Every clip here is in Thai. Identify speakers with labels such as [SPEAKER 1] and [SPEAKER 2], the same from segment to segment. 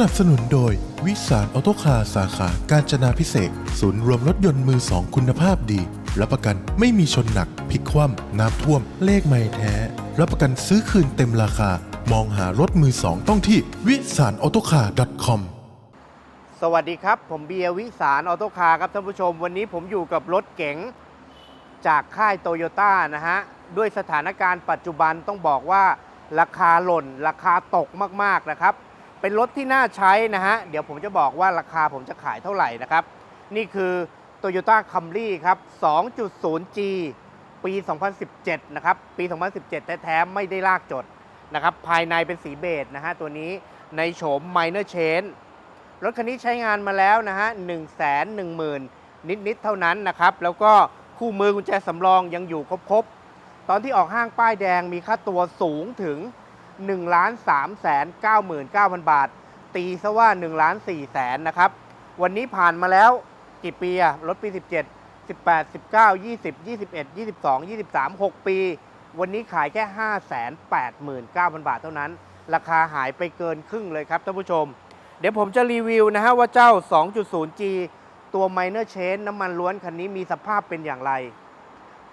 [SPEAKER 1] นับสนุนโดย วิสารออโตคาสาขาการจนาพิเศษศูนย์รวมรถยนต์มือสองคุณภาพดี รับประกันไม่มีชนหนักพลิกคว่ำน้ำท่วม เลขไม่แท้ รับประกันซื้อคืนเต็มราคา มองหารถมือสองต้องที่วิสารออโตคา .com
[SPEAKER 2] สวัสดีครับ ผมเบียร์วิสารออโตคาร์ครับท่านผู้ชม วันนี้ผมอยู่กับรถเก๋งจากค่ายโตโยต้านะฮะ ด้วยสถานการณ์ปัจจุบันต้องบอกว่าราคาหล่น ราคาตกมากๆนะครับ เป็นรถที่น่าใช้นะฮะ เดี๋ยวผมจะบอกว่าราคาผมจะขายเท่าไหร่นะครับ นี่คือ Toyota Camry ครับ 2.0G ปี 2017 นะครับ ปี 2017 แท้ๆไม่ได้ลากจดนะครับ ภายในเป็นสีเบจนะฮะ ตัวนี้ในโฉม Minor Change รถคันนี้ใช้งานมาแล้วนะฮะ 1 1 0 0 0 0 นิด ๆ เท่านั้นนะครับ แล้วก็คู่มือกุญแจสำรองยังอยู่ครบ ๆ ตอนที่ออกห้างป้ายแดงมีค่าตัวสูงถึง 1 3 9 9 9 0 0 0 บาท ตีซะว่า1ล้าน4แสนนะครับ วันนี้ผ่านมาแล้วกี่ปีอะรถปี 17 18 19 20 21 22 23 6 ปี วันนี้ขายแค่ 5 8 9 0 0 0 บาทเท่านั้น ราคาหายไปเกินครึ่งเลยครับท่านผู้ชม เดี๋ยวผมจะรีวิวนะฮะว่าเจ้า 2.0G ตัว Minor Chain น้ำมันล้วนคันนี้มีสภาพเป็นอย่างไร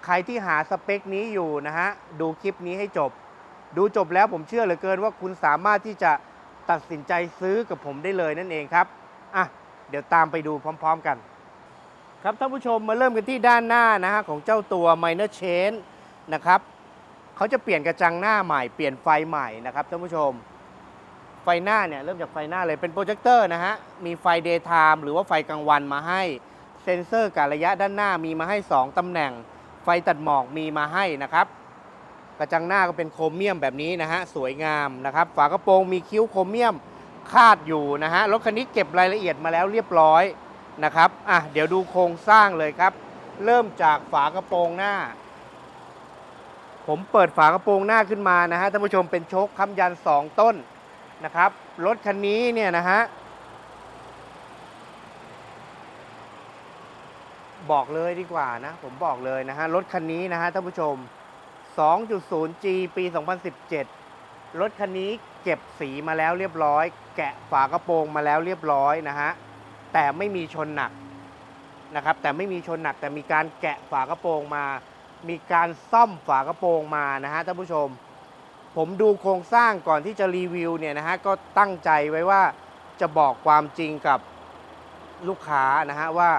[SPEAKER 2] ใครที่หาสเปคนี้อยู่นะฮะ ดูคลิปนี้ให้จบ ดูจบแล้วผมเชื่อเหลือเกินว่าคุณสามารถที่จะตัดสินใจซื้อกับผมได้เลยนั่นเองครับอะเดี๋ยวตามไปดูพร้อม ๆ กัน ครับท่านผู้ชมมาเริ่มกันที่ด้านหน้านะฮะของเจ้าตัว Minor Chain นะครับเขาจะเปลี่ยนกระจังหน้าใหม่เปลี่ยนไฟใหม่นะครับท่านผู้ชม ไฟหน้าเนี่ยเริ่มจากไฟหน้าเลยเป็นโปรเจคเตอร์นะฮะมีไฟ Daytime หรือว่าไฟกลางวันมาให้เซ็นเซอร์การระยะด้านหน้ามีมาให้ 2ตำแหน่ง ไฟตัดหมอกมีมาให้นะครับ กระจังหน้าก็เป็นโครเมียมแบบนี้นะฮะสวยงามนะครับ ฝากระโปรงมีคิ้วโครเมียมคาดอยู่นะฮะรถคันนี้เก็บรายละเอียดมาแล้วเรียบร้อยนะครับอะเดี๋ยวดูโครงสร้างเลยครับ เริ่มจากฝากระโปรงหน้า ผมเปิดฝากระโปรงหน้าขึ้นมานะฮะท่านผู้ชมเป็นโชคค้ำยัน 2 ต้นนะครับรถคันนี้เนี่ยนะฮะบอกเลยดีกว่านะ ผมบอกเลยนะฮะรถคันนี้นะฮะท่านผู้ชม 2.0G ปี 2017 รถคันนี้เก็บสีมาแล้วเรียบร้อย แกะฝากระโปรงมาแล้วเรียบร้อยนะฮะ แต่ไม่มีชนหนักนะครับ แต่ไม่มีชนหนักแต่มีการแกะฝากระโปรงมา มีการซ่อมฝากระโปรงมานะฮะท่านผู้ชม ผมดูโครงสร้างก่อนที่จะรีวิวเนี่ยนะฮะ ก็ตั้งใจไว้ว่าจะบอกความจริงกับลูกค้านะฮะว่า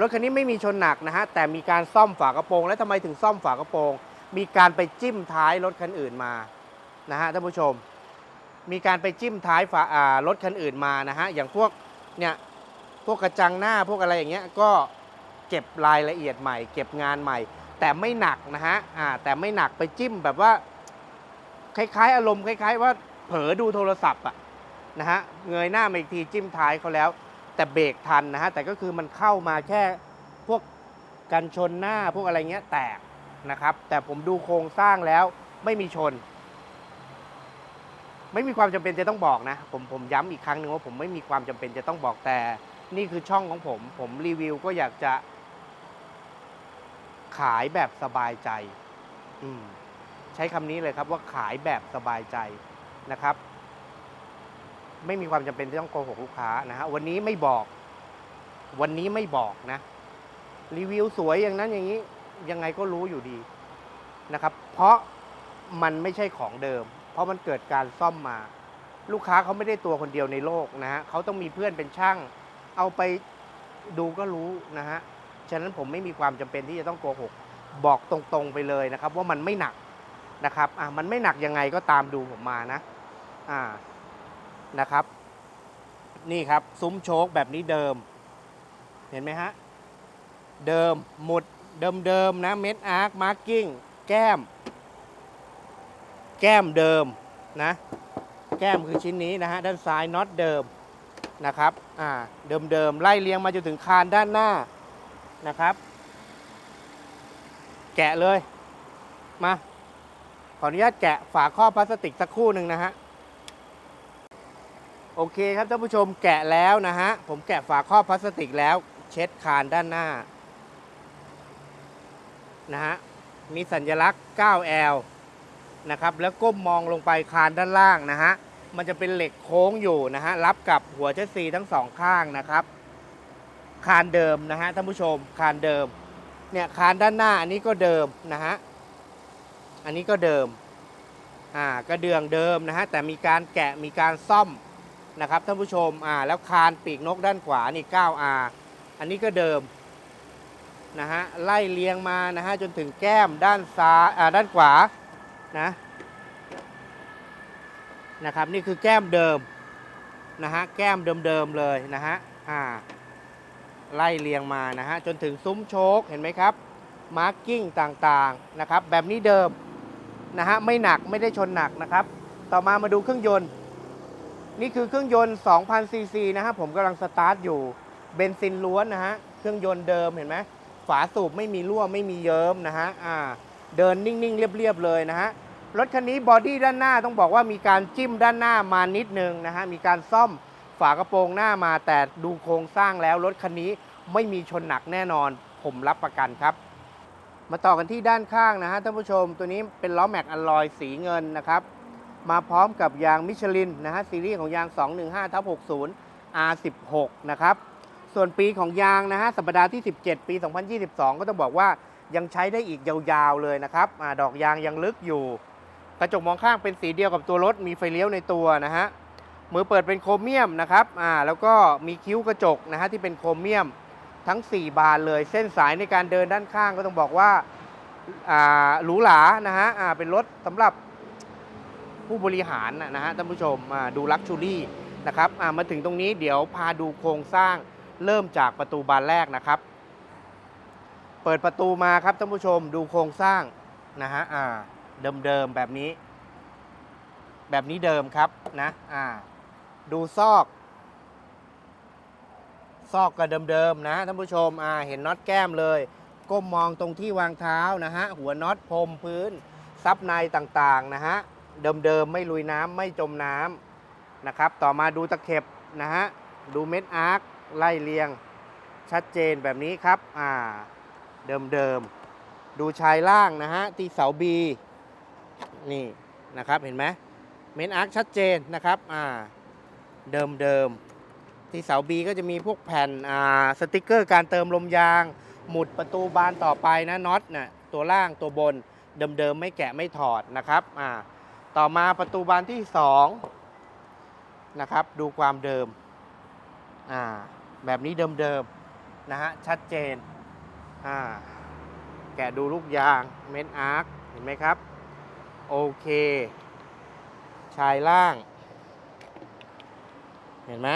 [SPEAKER 2] รถคันนี้ไม่มีชนหนักนะฮะแต่มีการซ่อมฝากระโปรง และทำไมถึงซ่อมฝากระโปรง มีการไปจิ้มท้ายรถคันอื่นมานะฮะท่านผู้ชม มีการไปจิ้มท้ายฝารถคันอื่นมานะฮะอย่างพวกเนี่ยพวกกระจังหน้าพวกอะไรอย่างเงี้ยก็เก็บรายละเอียดใหม่ เก็บงานใหม่ แต่ไม่หนักนะฮะอ่าแต่ไม่หนักไปจิ้มแบบว่า คล้ายๆ อารมณ์คล้ายๆ ว่าเผลอดูโทรศัพท์อะนะฮะเงยหน้ามาอีกทีจิ้มท้ายเขาแล้ว แต่เบรกทันนะฮะแต่ก็คือมันเข้ามาแค่พวกกันชนหน้าพวกอะไรเงี้ยแตก นะครับ แต่ผมดูโครงสร้างแล้วไม่มีชน ไม่มีความจำเป็นจะต้องบอกนะ ผมผมย้ำอีกครั้งหนึ่งว่าผมไม่มีความจำเป็นจะต้องบอกแต่ นี่คือช่องของผม ผมรีวิวก็อยากจะ ขายแบบสบายใจ อืมใช้คำนี้เลยครับว่าขายแบบสบายใจนะครับ ไม่มีความจำเป็นที่ต้องโกหกลูกค้านะฮะวันนี้ไม่บอก วันนี้ไม่บอกนะ รีวิวสวยอย่างนั้นอย่างนี้ ยังไงก็รู้อยู่ดีนะครับ เพราะมันไม่ใช่ของเดิม เพราะมันเกิดการซ่อมมา ลูกค้าเขาไม่ได้ตัวคนเดียวในโลกนะฮะเขาต้องมีเพื่อนเป็นช่าง เอาไปดูก็รู้นะฮะฉะนั้นผมไม่มีความจำเป็นที่จะต้องโกหกบอกตรงๆไปเลยนะครับ ว่ามันไม่หนักนะครับอะมันไม่หนักยังไงก็ตามดูผมมานะอ่านะครับ นี่ครับซุ้มโชคแบบนี้เดิม เห็นไหมฮะ เดิมหมุด เดิมๆนะเม็ดอาร์คมาร์กิ้งแก้ม แก้มเดิมนะ แก้มคือชิ้นนี้นะฮะด้านซ้ายน็อตเดิมนะครับอ่าเดิมๆไล่เรียงมาจนถึงคานด้านหน้านะครับ แกะเลยมาขออนุญาตแกะฝาครอบพลาสติกสักคู่หนึ่งนะฮะโอเคครับท่านผู้ชมแกะแล้วนะฮะผมแกะฝาครอบพลาสติกแล้ว เช็ดคานด้านหน้า นะฮะมีสัญลักษณ์ 9L นะครับแล้วก้มมองลงไปคานด้านล่างนะฮะมันจะเป็นเหล็กโค้งอยู่นะฮะรับกับหัวเชสซีทั้งสองข้างนะครับคานเดิมนะฮะท่านผู้ชมคานเดิมเนี่ยคานด้านหน้าอันนี้ก็เดิมนะฮะอันนี้ก็เดิมอ่ากระเดื่องเดิมนะฮะแต่มีการแกะมีการซ่อมนะครับท่านผู้ชมอ่าแล้วคานปีกนกด้านขวานี่ 9R อันนี้ก็เดิม นะฮะไล่เลียงมานะฮะจนถึงแก้มด้านซ้ายอ่าด้านขวานะนะครับนี่คือแก้มเดิมนะฮะแก้มเดิมๆเลยนะฮะอ่าไล่เรียงมานะฮะจนถึงซุ้มโชคเห็นไหมครับมาร์กิ้งต่างๆนะครับแบบนี้เดิมนะฮะไม่หนักไม่ได้ชนหนักนะครับ ต่อมามาดูเครื่องยนต์ นี่คือเครื่องยนต์2,000ซีซีนะฮะผมกำลังสตาร์ทอยู่เบนซินล้วนนะฮะเครื่องยนต์เดิมเห็นไหมาสูบไม่มีรั่วไม่มีเยิ้มนะฮะอ่าเดินนิ่งๆ เรียบๆเลยนะฮะรถคันนี้บอดี้ด้านหน้าต้องบอกว่ามีการจิ้มด้านหน้ามานิดนึงนะฮะมีการซ่อมฝากระโปรงหน้ามาแต่ดูโครงสร้างแล้วรถคันนี้ไม่มีชนหนักแน่นอน ผมรับประกันครับ มาต่อกันที่ด้านข้างนะฮะท่านผู้ชมตัวนี้เป็นล้อแม็กอลลอยสีเงินนะครับมาพร้อมกับยางมิชลินนะฮะซีรีส์ของยาง 215ทับ60 R16 นะครับ ส่วนปีของยางนะฮะสัปดาห์ที่ 17 ปี 2022 ก็ต้องบอกว่ายังใช้ได้อีกยาวๆเลยนะครับอดอกยางยังลึกอยู่ กระจกมองข้างเป็นสีเดียวกับตัวรถ มีไฟเลี้ยวในตัวนะฮะมือเปิดเป็นโครเมียมนะครับอ่าแล้วก็มีคิ้วกระจกนะฮะที่เป็นโครเมียมทั้ง 4 บานเลย เส้นสายในการเดินด้านข้างก็ต้องบอกว่าอ่าหรูหรานะฮะอ่าเป็นรถสำหรับผู้บริหารนะฮะท่านผู้ชมอ่าดูลักชูรี่นะครับอ่ามาถึงตรงนี้เดี๋ยวพาดูโครงสร้าง เริ่มจากประตูบานแรกนะครับ เปิดประตูมาครับท่านผู้ชมดูโครงสร้างนะฮะอ่าเดิมๆแบบนี้ แบบนี้เดิมครับนะอ่าดูซอก ซอกก็เดิมๆนะท่านผู้ชมอ่าเห็นน็อตแก้มเลย ก้มมองตรงที่วางเท้านะฮะหัวน็อตพรมพื้น ซับในต่างๆนะฮะเดิมๆไม่ลุยน้ำไม่จมน้ำนะครับ ต่อมาดูตะเข็บนะฮะ ดูเม็ดอาร์ค ไล่เรียงชัดเจนแบบนี้ครับ อ่า เดิมๆ ดูชายล่างนะฮะที่เสาบีนี่นะครับ เห็นไหมเมนอาร์คชัดเจนนะครับ อ่าเดิมเดิมๆ ที่เสาบีก็จะมีพวกแผ่น อ่า สติกเกอร์การเติมลมยาง หมุดประตูบานต่อไปนะ น็อตน่ะ ตัวล่างตัวบน เดิมๆ ไม่แกะไม่ถอดนะครับ อ่า ต่อมาประตูบานที่2นะครับ ดูความเดิม อ่า แบบนี้เดิมๆนะฮะชัดเจนอ่าแกะดูลูกยางเมนอาร์คเห็นไหมครับ โอเค ชายล่าง เห็นไหม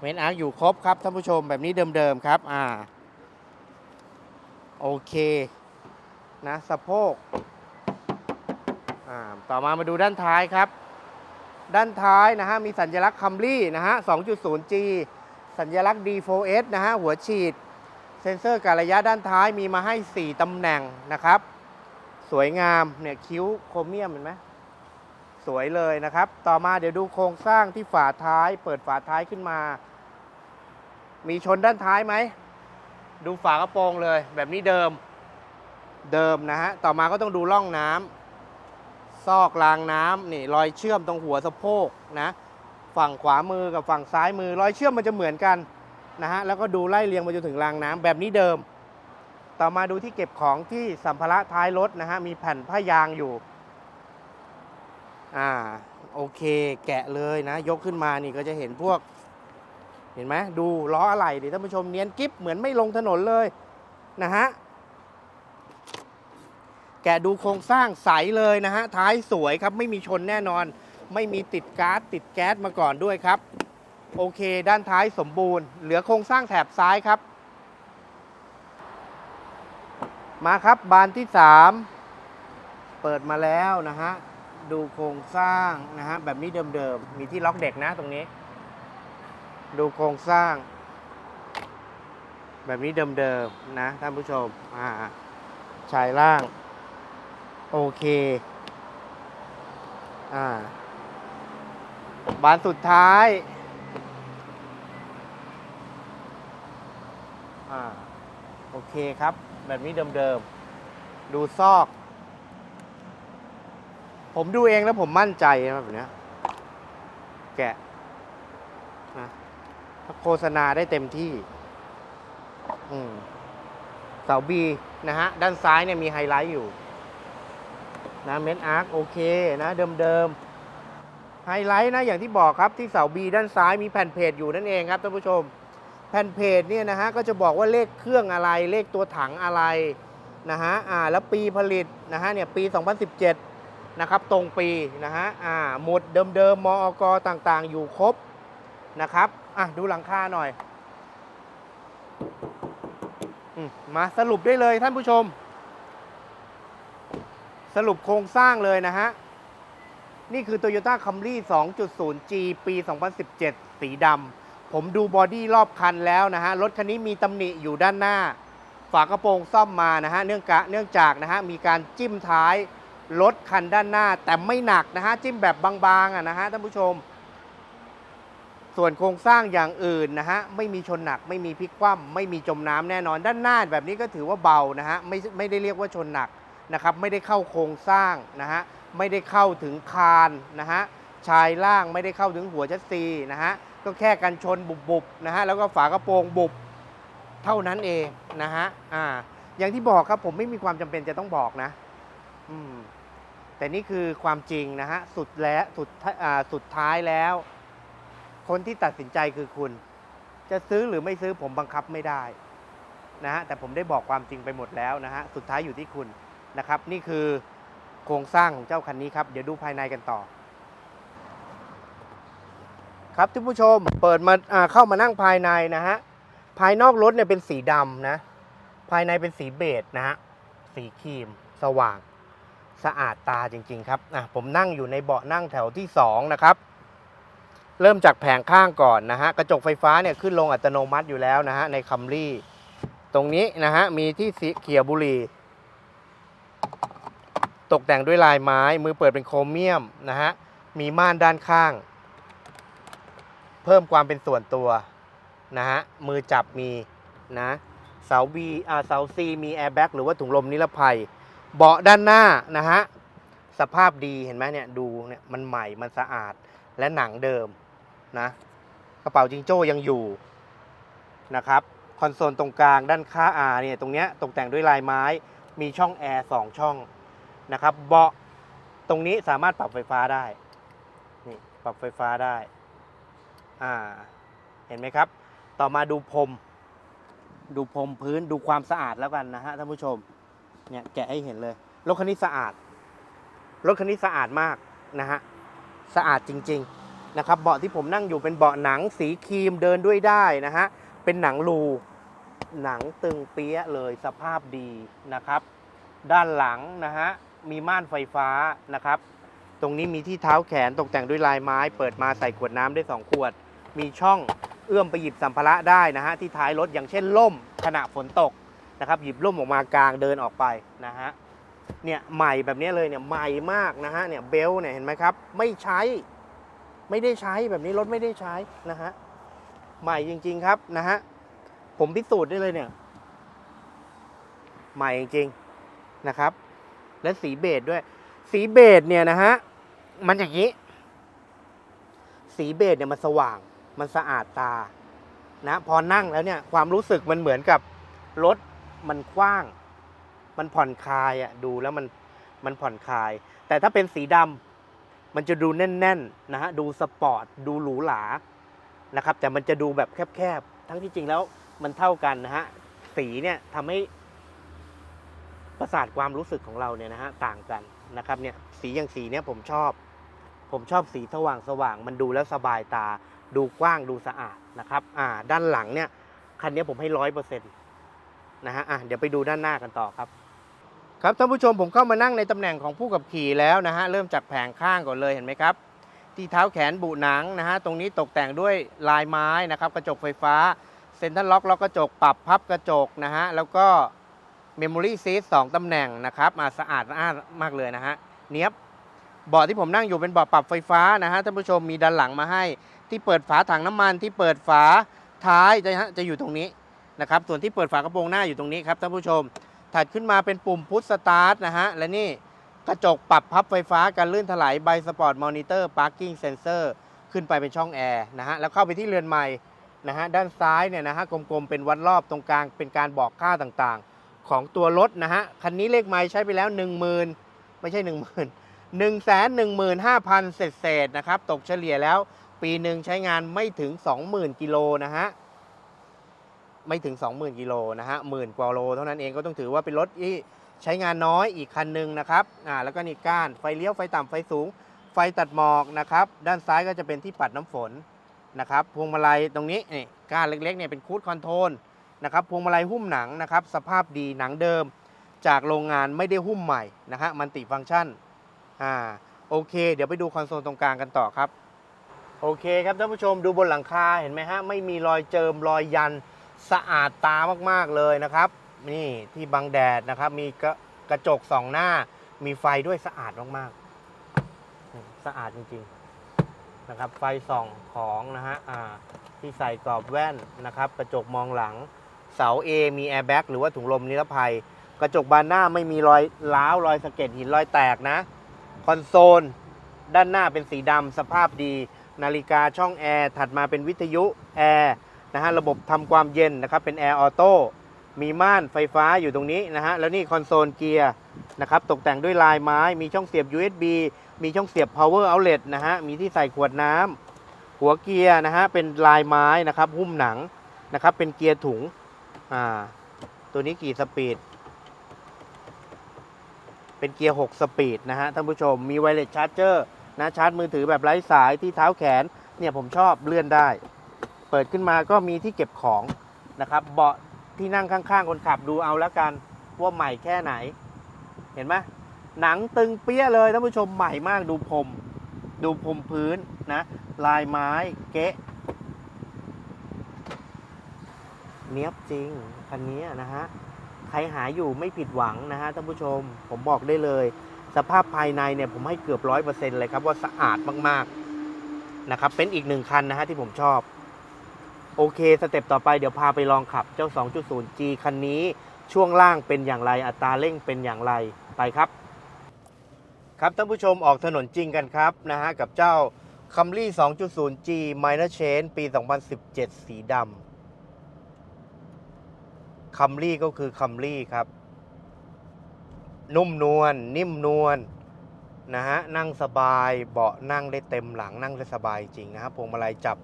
[SPEAKER 2] เมนอาร์คอยู่ครบครับท่านผู้ชมแบบนี้เดิมๆครับอ่าโอเคนะสะโพกอ่าต่อมามาดูด้านท้ายครับ ด้านท้ายนะฮะมีสัญลักษณ์คัมรี่นะฮะ 2.0G สัญลักษณ์ D4S นะฮะ หัวฉีด เซ็นเซอร์การระยะด้านท้ายมีมาให้ 4 ตำแหน่งนะครับ สวยงาม เนี่ยคิ้วโครเมียมเห็นไหมสวยเลยนะครับ ต่อมาเดี๋ยวดูโครงสร้างที่ฝาท้าย เปิดฝาท้ายขึ้นมา มีชนด้านท้ายไหม ดูฝากระโปรงเลย แบบนี้เดิม เดิมนะฮะ ต่อมาก็ต้องดูร่องน้ำซอกรางน้ำนี่รอยเชื่อมตรงหัวสะโพกนะ ฝั่งขวามือกับฝั่งซ้ายมือ รอยเชื่อมมันจะเหมือนกันนะฮะแล้วก็ดูไล่เรียงไปจนถึงรางน้ำแบบนี้เดิม ต่อมาดูที่เก็บของที่สัมภาระท้ายรถนะฮะมีแผ่นผ้ายางอยู่อ่าโอเคแกะเลยนะ ยกขึ้นมานี่ก็จะเห็นพวก เห็นไหมดูล้ออะไรดิท่านผู้ชมเนียนกิ๊บเหมือนไม่ลงถนนเลยนะฮะแกะดูโครงสร้างใสเลยนะฮะท้ายสวยครับไม่มีชนแน่นอน ไม่มีติดก๊าซติดแก๊สมาก่อนด้วยครับ โอเค ด้านท้ายสมบูรณ์ เหลือโครงสร้างแถบซ้ายครับ มาครับบานที่ 3 เปิดมาแล้วนะฮะ ดูโครงสร้างนะฮะ แบบนี้เดิมๆ มีที่ล็อกเด็กนะตรงนี้ ดูโครงสร้าง แบบนี้เดิมๆ นะท่านผู้ชม อ่าชายล่าง โอเค อ่า บานสุดท้ายอ่าโอเคครับ แบบนี้เดิมๆ ดูซอก ผมดูเองแล้วผมมั่นใจนะแบบเนี้ยแกะนะโฆษณาได้เต็มที่ อืมเสาบีนะฮะ ด้านซ้ายเนี่ยมีไฮไลท์อยู่ นะเมนอาร์คโอเคนะ เดิมๆ ไฮไลท์นะอย่างที่บอกครับที่เสาบีด้านซ้ายมีแผ่นเพจอยู่นั่นเองครับท่านผู้ชม แผ่นเพจเนี่ยนะฮะก็จะบอกว่าเลขเครื่องอะไรเลขตัวถังอะไรนะฮะอ่าแล้วปีผลิตนะฮะเนี่ยปี 2017 นะครับตรงปีนะฮะอ่าหมดเดิมๆมอกต่างๆ อยู่ครบนะครับอะดูหลังคาหน่อยอมมาสรุปได้เลยท่านผู้ชม สรุปโครงสร้างเลยนะฮะ นี่คือ Toyota Camry 2.0G ปี 2017 สีดำ ผมดูบอดี้รอบคันแล้วนะฮะ รถคันนี้มีตำหนิอยู่ด้านหน้า ฝากระโปรงซ่อมมานะฮะ เนื่องกะเนื่องจากนะฮะ มีการจิ้มท้ายรถคันด้านหน้า แต่ไม่หนักนะฮะ จิ้มแบบบางๆอะนะฮะท่านผู้ชม ส่วนโครงสร้างอย่างอื่นนะฮะ ไม่มีชนหนัก ไม่มีพลิกคว่ำไม่มีจมน้ำแน่นอน ด้านหน้าแบบนี้ก็ถือว่าเบานะฮะ ไม่ไม่ได้เรียกว่าชนหนักนะครับ ไม่ได้เข้าโครงสร้างนะฮะ ไม่ได้เข้าถึงคานนะฮะชายล่างไม่ได้เข้าถึงหัวชัดซีนะฮะก็แค่กันชนบุบๆนะฮะแล้วก็ฝากระโปรงบุบเท่านั้นเองนะฮะอ่าอย่างที่บอกครับผมไม่มีความจำเป็นจะต้องบอกนะอืมแต่นี่คือความจริงนะฮะสุดแล้วสุดอ่าสุดท้ายแล้ว คนที่ตัดสินใจคือคุณ จะซื้อหรือไม่ซื้อผมบังคับไม่ได้นะฮะแต่ผมได้บอกความจริงไปหมดแล้วนะฮะสุดท้ายอยู่ที่คุณนะครับ นี่คือ โครงสร้างของเจ้าคันนี้ครับ เดี๋ยวดูภายในกันต่อ ครับท่านผู้ชมเปิดมาเข้ามานั่งภายในนะฮะ ภายนอกรถเนี่ยเป็นสีดำนะ ภายในเป็นสีเบจนะฮะ สีครีม สว่าง สะอาดตาจริง ๆ ครับอะผมนั่งอยู่ในเบาะนั่งแถวที่ 2 นะครับ เริ่มจากแผงข้างก่อนนะฮะ กระจกไฟฟ้าเนี่ยขึ้นลงอัตโนมัติอยู่แล้วนะฮะในคัมรี่ ตรงนี้นะฮะมีที่สีเขียวบุรี ตกแต่งด้วยลายไม้ มือเปิดเป็นโครเมียมนะฮะ มีม่านด้านข้าง เพิ่มความเป็นส่วนตัวนะฮะ มือจับมีนะเสาบีอ่าเสาซีมีแอร์แบ็กหรือว่าถุงลมนิรภัย เบาะด้านหน้านะฮะ สภาพดีเห็นไหมเนี่ยดูเนี่ยมันใหม่มันสะอาดและหนังเดิมนะกระเป๋าจิงโจ้ยังอยู่นะครับคอนโซลตรงกลางด้านข้างอาเนี่ยตรงเนี้ยตกแต่งด้วยลายไม้มีช่องแอร์สองช่อง นะครับ เบาะตรงนี้สามารถปรับไฟฟ้าได้ นี่ปรับไฟฟ้าได้ อ่า เห็นไหมครับ ต่อมาดูพรม ดูพรมพื้นดูความสะอาดแล้วกันนะฮะท่านผู้ชม เนี่ยแกะให้เห็นเลย รถคันนี้สะอาด รถคันนี้สะอาดมากนะฮะ สะอาดจริง ๆ นะครับ เบาะที่ผมนั่งอยู่เป็นเบาะหนังสีครีมเดินด้วยได้นะฮะ เป็นหนังรูหนังตึงเปี้ยะเลยสภาพดีนะครับ ด้านหลังนะฮะ มีม่านไฟฟ้านะครับ ตรงนี้มีที่เท้าแขนตกแต่งด้วยลายไม้ เปิดมาใส่ขวดน้ำได้ 2 ขวด มีช่องเอื้อมไปหยิบสัมภาระได้นะฮะที่ท้ายรถอย่างเช่นล่มขณะฝนตกนะครับ หยิบล่มออกมากลางเดินออกไปนะฮะเนี่ยใหม่แบบนี้เลยเนี่ยใหม่มากนะฮะเนี่ยเบลเนี่ยเห็นไหมครับ ไม่ใช้ไม่ได้ใช้แบบนี้รถไม่ได้ใช้นะฮะใหม่จริง ๆครับนะฮะผมพิสูจน์ได้เลยเนี่ย ใหม่จริงๆนะครับ และสีเบจด้วย สีเบจเนี่ยนะฮะ มันอย่างนี้ สีเบจเนี่ยมันสว่าง มันสะอาดตา นะ พอนั่งแล้วเนี่ย ความรู้สึกมันเหมือนกับรถมันกว้าง มันผ่อนคลายอะ่ะ ดูแล้วมัน มันผ่อนคลาย แต่ถ้าเป็นสีดำมันจะดูแน่นๆนะฮะ ดูสปอร์ต ดูหรูหรา นะครับ แต่มันจะดูแบบแคบๆ ทั้งที่จริงแล้วมันเท่ากันนะฮะ สีเนี่ยทำให้ ประสาทความรู้สึกของเราเนี่ยนะฮะต่างกันนะครับเนี่ยสีอย่างสีเนี่ยผมชอบ ผมชอบสีสว่างสว่างมันดูแล้วสบายตา ดูกว้างดูสะอาดนะครับอ่าด้านหลังเนี่ยคันนี้ผมให้ร้อยเปอร์เซ็นต์นะฮะอะเดี๋ยวไปดูด้านหน้ากันต่อครับ ครับท่านผู้ชมผมเข้ามานั่งในตำแหน่งของผู้ขับขี่แล้วนะฮะเริ่มจากแผงข้างก่อนเลยเห็นไหมครับ ที่เท้าแขนบุหนังนะฮะตรงนี้ตกแต่งด้วยลายไม้นะครับกระจกไฟฟ้าเซ็นทรัลล็อกล็อกกระจกปรับพับกระจกนะฮะแล้วก็ Memory Seat 2ตำแหน่งนะครับมาสะอาดสะอาดมากเลยนะฮะเนี้ยบเบาะที่ผมนั่งอยู่เป็นเบาะปรับไฟฟ้านะฮะท่านผู้ชมมีด้านหลังมาให้ ที่เปิดฝาถังน้ำมันที่เปิดฝาท้ายจะฮะจะอยู่ตรงนี้นะครับส่วนที่เปิดฝากระโปรงหน้าอยู่ตรงนี้ครับท่านผู้ชม ถัดขึ้นมาเป็นปุ่มพุทสตาร์ทนะฮะและนี่กระจกปรับพับไฟฟ้าการลื่นถลายใบสปอร์ตมอนิเตอร์พาร์กิ้งเซนเซอร์ขึ้นไปเป็นช่องแอร์นะฮะแล้วเข้าไปที่เรือนใหม่นะฮะด้านซ้ายเนี่ยนะฮะกลมๆเป็นวัดรอบตรงกลางเป็นการบอกค่าต่างๆ ของตัวรถนะฮะ คันนี้เลขไม้ใช้ไปแล้ว 1 0,000 ไม่ใช่ 1 0,000 1 1 5 0 0 0 เศษๆนะครับ ตกเฉลี่ยแล้ว ปีหนึ่งใช้งานไม่ถึง 20,000 กิโลนะฮะ ไม่ถึง 20,000 กิโลนะฮะหมื่นกว่าโล เท่านั้นเองก็ต้องถือว่าเป็นรถที่ใช้งานน้อยอีกคันหนึ่งนะครับอ่าแล้วก็นี่ก้านไฟเลี้ยวไฟต่ำไฟสูง ไฟตัดหมอกนะครับ ด้านซ้ายก็จะเป็นที่ปัดน้ำฝนนะครับพวงมาลัยตรงนี้นี่ก้านเล็กๆเนี่ยเป็นคูดคอนโทรล นะครับพวงมาลัยหุ้มหนังนะครับสภาพดีหนังเดิม จากโรงงานไม่ได้หุ้มใหม่นะฮะมันติฟังก์ชันอ่าโอเค เดี๋ยวไปดูคอนโซลตรงกลางกันต่อครับ โอเคครับท่านผู้ชมดูบนหลังคาเห็นไหมฮะไม่มีรอยเจิมรอยยันสะอาดตามากๆเลยนะครับ นี่ที่บังแดดนะครับมีกระกระจกสองหน้า มีไฟด้วยสะอาดมากๆ สะอาดจริงๆนะครับไฟส่องของนะฮะอ่าที่ใส่กรอบแว่นนะครับ กระจกมองหลัง เสา A มีแอร์แบ็กหรือว่าถุงลมนิรภัย กระจกบานหน้าไม่มีรอยร้าวรอยสะเก็ดหินรอยแตกนะ คอนโซล ด้านหน้าเป็นสีดำสภาพดี นาฬิกาช่องแอร์ถัดมาเป็นวิทยุแอร์นะฮะระบบทำความเย็นนะครับเป็นแอร์ออโต้มีม่านไฟฟ้าอยู่ตรงนี้นะฮะแล้วนี่คอนโซลเกียร์นะครับตกแต่งด้วยลายไม้ มีช่องเสียบ USB มีช่องเสียบ power outlet นะฮะมีที่ใส่ขวดน้ำหัวเกียร์นะฮะเป็นลายไม้นะครับหุ้มหนังนะครับเป็นเกียร์ถุง อ่า ตัวนี้กี่สปีด เป็นเกียร์6สปีดนะฮะท่านผู้ชม มีไวเลสชาร์จเจอร์นะชาร์จมือถือแบบไร้สายที่เท้าแขน เนี่ยผมชอบเลื่อนได้ เปิดขึ้นมาก็มีที่เก็บของนะครับ เบาะที่นั่งข้างๆ คนขับดูเอาแล้วกันว่าใหม่แค่ไหน เห็นไหมหนังตึงเปี้ยเลยท่านผู้ชมใหม่มากดูพรมดูพรมพื้นนะ ลายไม้เก๊ะ เนี้ยบจริงคันนี้นะฮะใครหาอยู่ไม่ผิดหวังนะฮะท่านผู้ชม ผมบอกได้เลย สภาพภายในเนี่ยผมให้เกือบร้อยเปอร์เซ็นต์เลยครับว่าสะอาดมากๆนะครับเป็นอีกหนึ่งคันนะฮะที่ผมชอบ โอเคสเต็ปต่อไปเดี๋ยวพาไปลองขับเจ้า 2.0G คันนี้ช่วงล่างเป็นอย่างไรอัตราเร่งเป็นอย่างไรไปครับ ครับท่านผู้ชมออกถนนจริงกันครับนะฮะกับเจ้า Camry 2.0G Minor Change ปี 2017 สีดำ คัมรี่ก็คือคัมรี่ครับ นุ่มนวลนิ่มนวลนะฮะนั่งสบายเบาะนั่งได้เต็มหลังนั่งได้สบายจริงนะครับพวงมาลัยจับ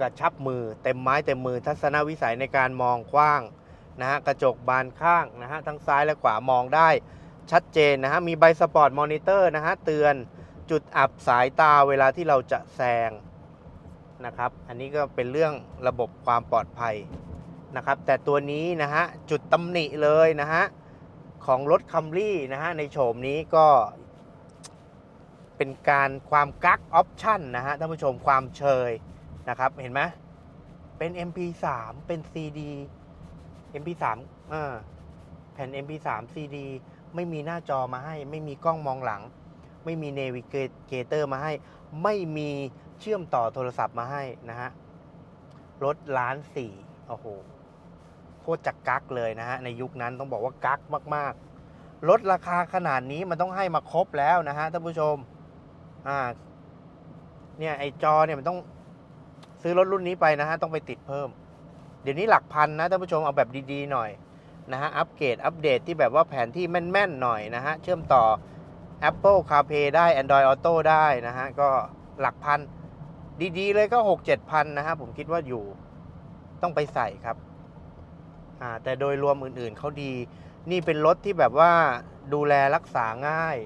[SPEAKER 2] กระชับมือเต็มไม้เต็มมือทัศนวิสัยในการมองกว้างนะฮะกระจกบานข้างนะฮะทั้งซ้ายและขวามองได้ชัดเจนนะฮะมีใบสปอร์ตมอนิเตอร์นะฮะเตือนจุดอับสายตาเวลาที่เราจะแซงนะครับ อันนี้ก็เป็นเรื่องระบบความปลอดภัย นะครับ แต่ตัวนี้นะฮะจุดตำหนิเลยนะฮะของรถคัมรี่นะฮะในโฉมนี้ก็เป็นการความกักออปชั่นนะฮะท่านผู้ชมความเชยนะครับ เห็นไหมเป็น MP3 เป็น CD MP3 อ่าแผ่น MP3 CD ไม่มีหน้าจอมาให้ ไม่มีกล้องมองหลัง ไม่มีเนวิเกเตอร์มาให้ ไม่มีเชื่อมต่อโทรศัพท์มาให้นะฮะรถล้านสี่โอ้โห คตรจะกักเลยนะฮะในยุคนั้นต้องบอกว่ากักมากๆลดราคาขนาดนี้มันต้องให้มาครบแล้วนะฮะท่านผู้ชมอ่าเนี่ยไอจอเนี่ยมันต้องซื้อรถรุ่นนี้ไปนะฮะต้องไปติดเพิ่ม เดี๋ยวนี้หลักพันนะท่านผู้ชมเอาแบบดีๆหน่อยนะฮะอัปเกรดอัปเดตที่แบบว่าแผนที่แม่นๆหน่อยนะฮะเชื่อมต่อ Apple CarPlay ได้ Android Auto ได้นะฮะก็หลักพันดีๆเลยก็ 6-7 พันนะฮะผมคิดว่าอยู่ต้องไปใส่ครับ อ่าแต่โดยรวมอื่นๆเขาดี นี่เป็นรถที่แบบว่าดูแลรักษาง่าย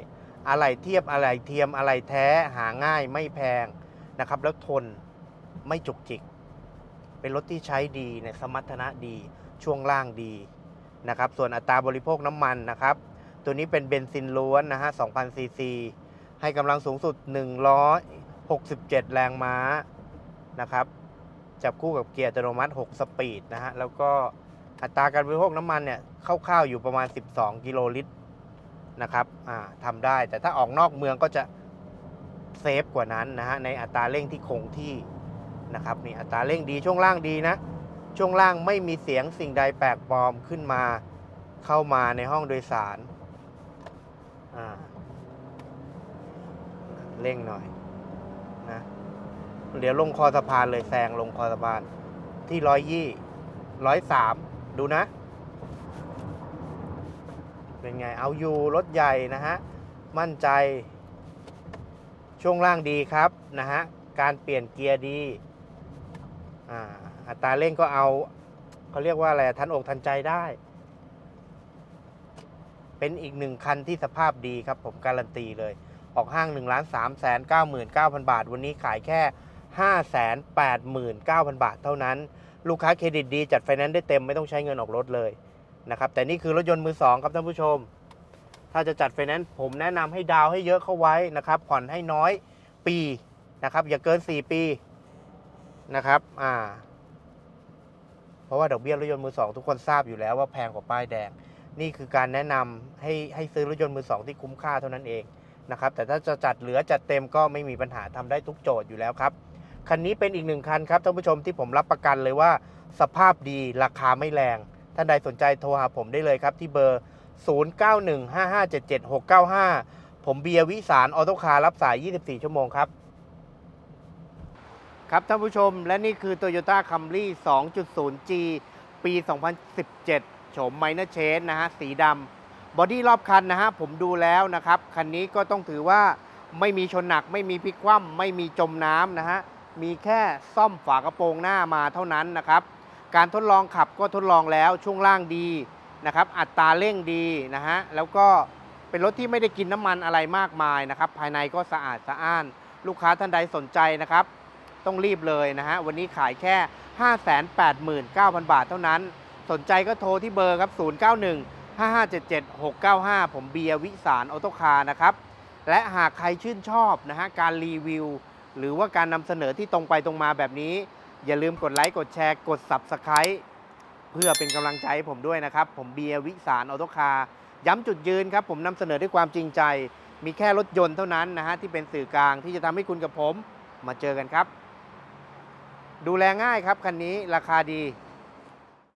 [SPEAKER 2] อะไรเทียบอะไรเทียมอะไรแท้หาง่ายไม่แพงนะครับ แล้วทนไม่จุกจิก เป็นรถที่ใช้ดีเนี่ยสมรรถนะดีช่วงล่างดีนะครับ ส่วนอัตราบริโภคน้ำมันนะครับ ตัวนี้เป็นเบนซินล้วนนะฮะ2,000ซีซีให้กำลังสูงสุด 167 แรงม้านะครับ จับคู่กับเกียร์อัตโนมัติ 6 สปีดนะฮะ แล้วก็ อัตราการบริโภคน้ำมันเนี่ยคร่าวๆอยู่ประมาณ 12 กิโลลิตรนะครับทำได้ แต่ถ้าออกนอกเมืองก็จะเซฟกว่านั้นนะฮะในอัตราเร่งที่คงที่นะครับนี่อัตราเร่งดีช่วงล่างดีนะ ช่วงล่างไม่มีเสียงสิ่งใดแปลกปลอมขึ้นมาเข้ามาในห้องโดยสารเร่งหน่อยนะเดี๋ยวลงคอสะพานเลยแซงลงคอสะพานที่ร้อยยี่ร้อยสาม ดูนะ เป็นไง เอาอยู่รถใหญ่นะฮะ มั่นใจ ช่วงล่างดีครับนะฮะ การเปลี่ยนเกียร์ดีอัตราเร่งก็เอาเขาเรียกว่าอะไรทันอกทันใจได้ เป็นอีกหนึ่งคันที่สภาพดีครับ ผมการันตีเลย ออกห้าง1นึ่งล้านสามแสนเก้าหมื่นเก้าพันบาท วันนี้ขายแค่ห้าแสนแปดหมื่นเก้าพันบาทเท่านั้น ลูกค้าเครดิตดีจัดไฟแนนซ์ได้เต็มไม่ต้องใช้เงินออกรถเลยนะครับแต่นี่คือรถยนต์มือสองครับท่านผู้ชม ถ้าจะจัดไฟแนนซ์ผมแนะนำให้ดาวให้เยอะเข้าไว้นะครับผ่อนให้น้อยปีนะครับอย่าเกิน 4 ปีนะครับอ่าเพราะว่าดอกเบี้ยรถยนต์มือสองทุกคนทราบอยู่แล้วว่าแพงกว่าป้ายแดง นี่คือการแนะนำให้ให้ซื้อรถยนต์มือสองที่คุ้มค่าเท่านั้นเองนะครับแต่ถ้าจะจัดเหลือจัดเต็มก็ไม่มีปัญหาทำได้ทุกโจทย์อยู่แล้วครับ คันนี้เป็นอีกหนึ่งคันครับท่านผู้ชมที่ผมรับประกันเลยว่า สภาพดีราคาไม่แรง ท่านใดสนใจโทรหาผมได้เลยครับ ที่เบอร์ 0915577695 ผมเบียร์วิสารออโตคาร์รับสาย 24 ชั่วโมงครับ ครับท่านผู้ชมและนี่คือ Toyota Camry 2.0G ปี 2017 โฉม Minor Change นะฮะ สีดำบอดี้รอบคันนะฮะ ผมดูแล้วนะครับ คันนี้ก็ต้องถือว่าไม่มีชนหนัก ไม่มีพลิกคว่ำไม่มีจมน้ำนะฮะ มีแค่ซ่อมฝากระโปรงหน้ามาเท่านั้นนะครับ การทดลองขับก็ทดลองแล้วช่วงล่างดีนะครับ อัตราเร่งดีนะฮะแล้วก็เป็นรถที่ไม่ได้กินน้ำมันอะไรมากมายนะครับ ภายในก็สะอาดสะอ้าน ลูกค้าท่านใดสนใจนะครับ ต้องรีบเลยนะฮะวันนี้ขายแค่ 589,000 บาทเท่านั้น สนใจก็โทรที่เบอร์ครับ 091 5577 695 ผมเบียร์วิสารออโตคาร์นะครับ และหากใครชื่นชอบนะฮะการรีวิว หรือว่าการนำเสนอที่ตรงไปตรงมาแบบนี้ อย่าลืมกดไลค์กดแชร์กด Subscribe เพื่อเป็นกำลังใจให้ผมด้วยนะครับ ผมเบียร์วิสารออโตคาร์ย้ำจุดยืนครับ ผมนำเสนอด้วยความจริงใจ มีแค่รถยนต์เท่านั้นนะฮะที่เป็นสื่อกลางที่จะทำให้คุณกับผมมาเจอกันครับ ดูแลง่ายครับคันนี้ราคาดี